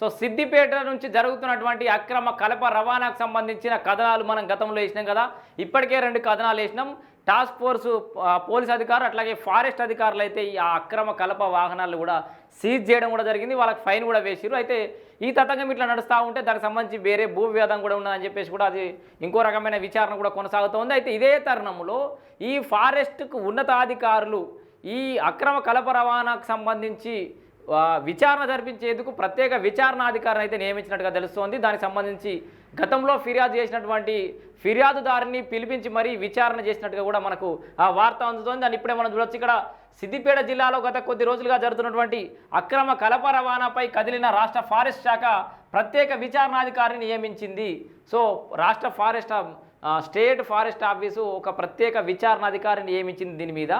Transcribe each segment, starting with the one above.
So Siddipet నుంచి జరుగుతున్నటువంటి అక్రమ కలప రవాణాకు సంబంధించిన కథనాలు మనం గతంలో వేసినాం కదా. ఇప్పటికే రెండు కథనాలు వేసినాం. టాస్క్ ఫోర్స్ పోలీస్ అధికారులు అట్లాగే ఫారెస్ట్ అధికారులు అయితే ఈ ఆ అక్రమ కలప వాహనాలు కూడా సీజ్ చేయడం కూడా జరిగింది. వాళ్ళకి ఫైన్ కూడా వేసారు అయితే ఈ తతంగం ఇట్లా నడుస్తూ ఉంటే దానికి సంబంధించి వేరే భూ కూడా ఉన్నదని చెప్పేసి కూడా అది ఇంకో రకమైన విచారణ కూడా కొనసాగుతోంది అయితే ఇదే తరుణంలో ఈ ఫారెస్ట్కు ఉన్నతాధికారులు ఈ అక్రమ కలప రవాణాకు సంబంధించి విచారణ జరిపించేందుకు ప్రత్యేక విచారణాధికారిని అయితే నియమించినట్టుగా తెలుస్తోంది. దానికి సంబంధించి గతంలో ఫిర్యాదు చేసినటువంటి ఫిర్యాదుదారుని పిలిపించి మరీ విచారణ చేసినట్టుగా కూడా మనకు ఆ వార్త అందుతోంది. దాన్ని ఇప్పుడే మనం చూడొచ్చు ఇక్కడ సిద్దిపేట జిల్లాలో గత కొద్ది రోజులుగా జరుగుతున్నటువంటి అక్రమ కలప రవాణాపై కదిలిన రాష్ట్ర ఫారెస్ట్ శాఖ ప్రత్యేక విచారణాధికారిని నియమించింది. సో రాష్ట్ర ఫారెస్ట్ స్టేట్ ఫారెస్ట్ ఆఫీసు ఒక ప్రత్యేక విచారణాధికారిని నియమించింది దీని మీద.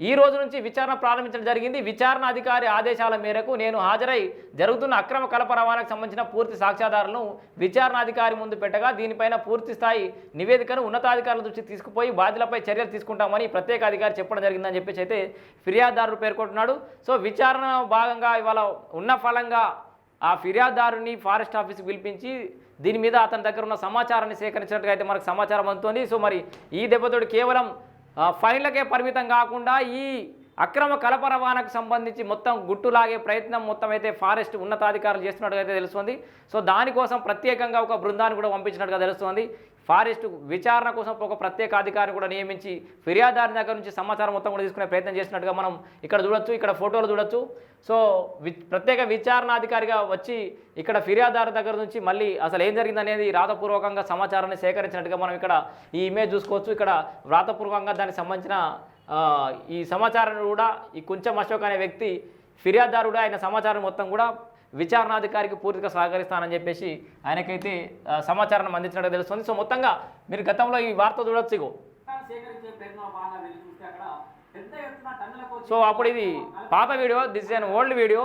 ఈ రోజు నుంచి విచారణ ప్రారంభించడం జరిగింది. విచారణ అధికారి ఆదేశాల మేరకు నేను హాజరై జరుగుతున్న అక్రమ కలప రవాణాకు సంబంధించిన పూర్తి సాక్ష్యాధారాలను విచారణాధికారి ముందు పెట్టగా దీనిపైన పూర్తి స్థాయి నివేదికను ఉన్నతాధికారుల దృష్టికి తీసుకుపోయి బాధ్యులపై చర్యలు తీసుకుంటామని ప్రత్యేక అధికారి చెప్పడం జరిగిందని చెప్పేసి అయితే ఫిర్యాదుదారుడు పేర్కొంటున్నాడు. సో విచారణ భాగంగా ఇవాళ ఉన్న ఫలంగా ఆ ఫిర్యాదుదారుని ఫారెస్ట్ ఆఫీస్కి పిలిపించి దీని మీద అతని దగ్గర ఉన్న సమాచారాన్ని సేకరించినట్టుగా అయితే మనకు సమాచారం అందుతోంది. సో మరి ఈ దెబ్బతోడు కేవలం ఫైన్లకే పరిమితం కాకుండా ఈ అక్రమ కలప రవాణాకు సంబంధించి మొత్తం గుట్టులాగే ప్రయత్నం మొత్తం అయితే ఫారెస్ట్ ఉన్నతాధికారులు చేస్తున్నట్టుగా అయితే తెలుస్తుంది. సో దానికోసం ప్రత్యేకంగా ఒక బృందాన్ని కూడా పంపించినట్టుగా తెలుస్తుంది. ఫారెస్ట్ విచారణ కోసం ఒక ప్రత్యేక అధికారిని కూడా నియమించి ఫిర్యాదారి దగ్గర నుంచి సమాచారం మొత్తం కూడా తీసుకునే ప్రయత్నం చేసినట్టుగా మనం ఇక్కడ చూడొచ్చు ఇక్కడ ఫోటోలు చూడొచ్చు. సో వి ప్రత్యేక విచారణాధికారిగా వచ్చి ఇక్కడ ఫిర్యాదారు దగ్గర నుంచి మళ్ళీ అసలు ఏం జరిగిందనేది రాతపూర్వకంగా సమాచారాన్ని సేకరించినట్టుగా మనం ఇక్కడ ఈ ఇమేజ్ చూసుకోవచ్చు. ఇక్కడ వ్రాతపూర్వకంగా దానికి సంబంధించిన ఈ సమాచారాన్ని కూడా ఈ కొంచెం అశోక్ అనే వ్యక్తి ఫిర్యాదుదారుడు ఆయన సమాచారం మొత్తం కూడా విచారణాధికారికి పూర్తిగా సహకరిస్తానని చెప్పేసి ఆయనకైతే సమాచారాన్ని అందించినట్టు తెలుస్తుంది. సో మొత్తంగా మీరు గతంలో ఈ వార్త చూడొచ్చు సో అప్పుడు ఇది పాత video this an old video.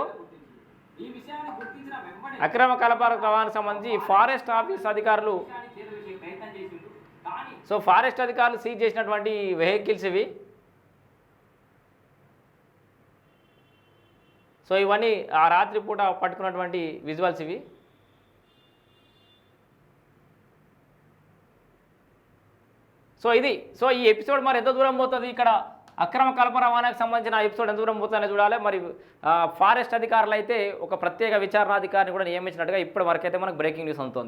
అక్రమ కలప రవాణాకు సంబంధించి ఫారెస్ట్ ఆఫీస్ అధికారులు సో ఫారెస్ట్ అధికారులు సీజ్ చేసినటువంటి వెహికల్స్ ఇవి. సో ఇవన్నీ ఆ రాత్రి పూట పట్టుకున్నటువంటి విజువల్స్ ఇవి. సో ఇది సో ఈ ఎపిసోడ్ మరి ఎంత దూరం పోతుంది ఇక్కడ? అక్రమ కల్ప రవాణాకు సంబంధించిన ఎపిసోడ్ ఎంత దూరం పోతుందని చూడాలి. మరి ఫారెస్ట్ అధికారులు అయితే ఒక ప్రత్యేక విచారణాధికారిని కూడా నియమించినట్టుగా ఇప్పటి వరకు అయితే మనకు బ్రేకింగ్ న్యూస్ అందుతోంది.